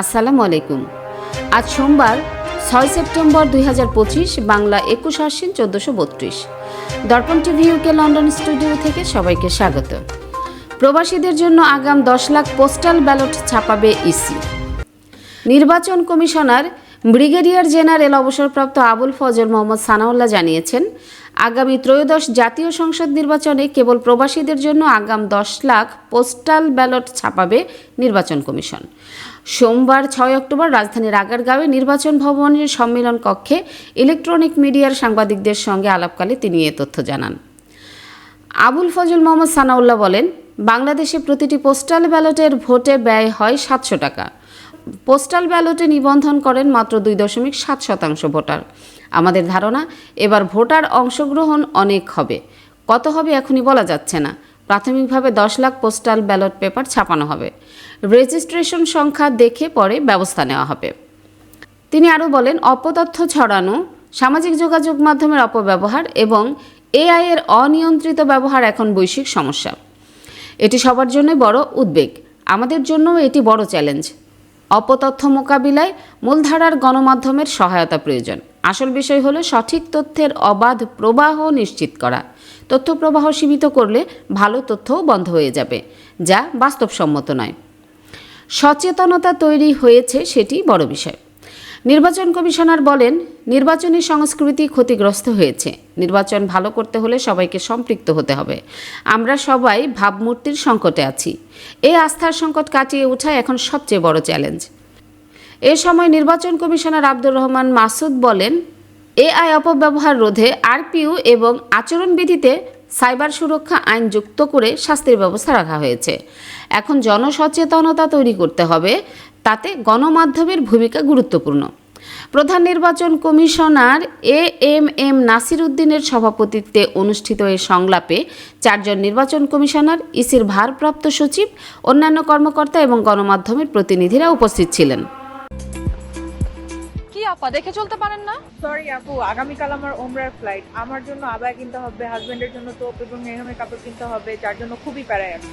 আসসালামু আলাইকুম। আজ সোমবার, ছয় সেপ্টেম্বর দুই হাজার পঁচিশ, বাংলা একুশ আশ্বিন চোদ্দশো বত্রিশ। দর্পণ টিভি ইউকে লন্ডন স্টুডিও থেকে সবাইকে স্বাগত। প্রবাসীদের জন্য আগাম দশ লাখ পোস্টাল ব্যালট ছাপাবে ইসি। নির্বাচন কমিশনার ব্রিগেডিয়ার জেনারেল অবসরপ্রাপ্ত আবুল ফজল মোহাম্মদ সানাউল্লাহ জানিয়েছেন আগামী ত্রয়োদশ জাতীয় সংসদ নির্বাচনে কেবল প্রবাসীদের জন্য আগাম দশ লাখ পোস্টাল ব্যালট ছাপাবে নির্বাচন কমিশন। সোমবার ছয় অক্টোবর রাজধানীর আগারগাঁওয়ে নির্বাচন ভবনের সম্মেলন কক্ষে ইলেকট্রনিক মিডিয়ার সাংবাদিকদের সঙ্গে আলাপকালে তিনি এ তথ্য জানান। আবুল ফজল মোহাম্মদ সানাউল্লাহ বলেন, বাংলাদেশে প্রতিটি পোস্টাল ব্যালটের ভোটে ব্যয় হয় সাতশো টাকা। পোস্টাল ব্যালটে নিবন্ধন করেন মাত্র দুই দশমিক সাত শতাংশ ভোটার। আমাদের ধারণা, এবার ভোটার অংশগ্রহণ অনেক হবে। কত হবে এখনই বলা যাচ্ছে না। প্রাথমিকভাবে দশ লাখ পোস্টাল ব্যালট পেপার ছাপানো হবে। রেজিস্ট্রেশন সংখ্যা দেখে পরে ব্যবস্থা নেওয়া হবে। তিনি আরও বলেন, অপতথ্য ছড়ানো, সামাজিক যোগাযোগ মাধ্যমের অপব্যবহার এবং এআই এর অনিয়ন্ত্রিত ব্যবহার এখন বৈশ্বিক সমস্যা। এটি সবার জন্য বড় উদ্বেগ। আমাদের জন্যও এটি বড় চ্যালেঞ্জ। অপতথ্য মোকাবিলায় মূলধারার গণমাধ্যমের সহায়তা প্রয়োজন। আসল বিষয় হলো সঠিক তথ্যের অবাধ প্রবাহ নিশ্চিত করা। তথ্য প্রবাহ সীমিত করলে ভালো তথ্যও বন্ধ হয়ে যাবে, যা বাস্তবসম্মত নয়। সচেতনতা তৈরি হয়েছে সেটি বড় বিষয়। নির্বাচন কমিশনার বলেন, নির্বাচনী সংস্কৃতি ক্ষতিগ্রস্ত হয়েছে। নির্বাচন ভালো করতে হলে সবাইকে সম্পৃক্ত হতে হবে। আমরা সবাই ভাবমূর্তির সংকটে আছি। এই আস্থার সংকট কাটিয়ে ওঠা এখন সবচেয়ে বড় চ্যালেঞ্জ। এ সময় নির্বাচন কমিশনার আব্দুর রহমান মাসুদ বলেন, এআই অপব্যবহার রোধে আরপিইউ এবং আচরণবিধিতে সাইবার সুরক্ষা আইন যুক্ত করে শাস্তির ব্যবস্থা রাখা হয়েছে। এখন জনসচেতনতা তৈরি করতে হবে। তাতে গণমাধ্যমের ভূমিকা গুরুত্বপূর্ণ। প্রধান নির্বাচন commissioner A M M Nasir উদ্দিনের সভাপতিত্বে অনুষ্ঠিত এই সংলাপে চারজন নির্বাচন কমিশনার ইসির ভারপ্রাপ্ত সচিব অন্যান্য কর্মকর্তা এবং গণমাধ্যমের প্রতিনিধিরা উপস্থিত ছিলেন। কি আপা দেখে চলতে পারেন না? সরি আপু আগামীকাল আমার ওমরার ফ্লাইট আমার জন্য আবায় কিনতে হবে হাজবেন্ডের জন্য তোপ এবং মেহমের কাপড় কিনতে হবে যার জন্য খুবই প্যারায় আছি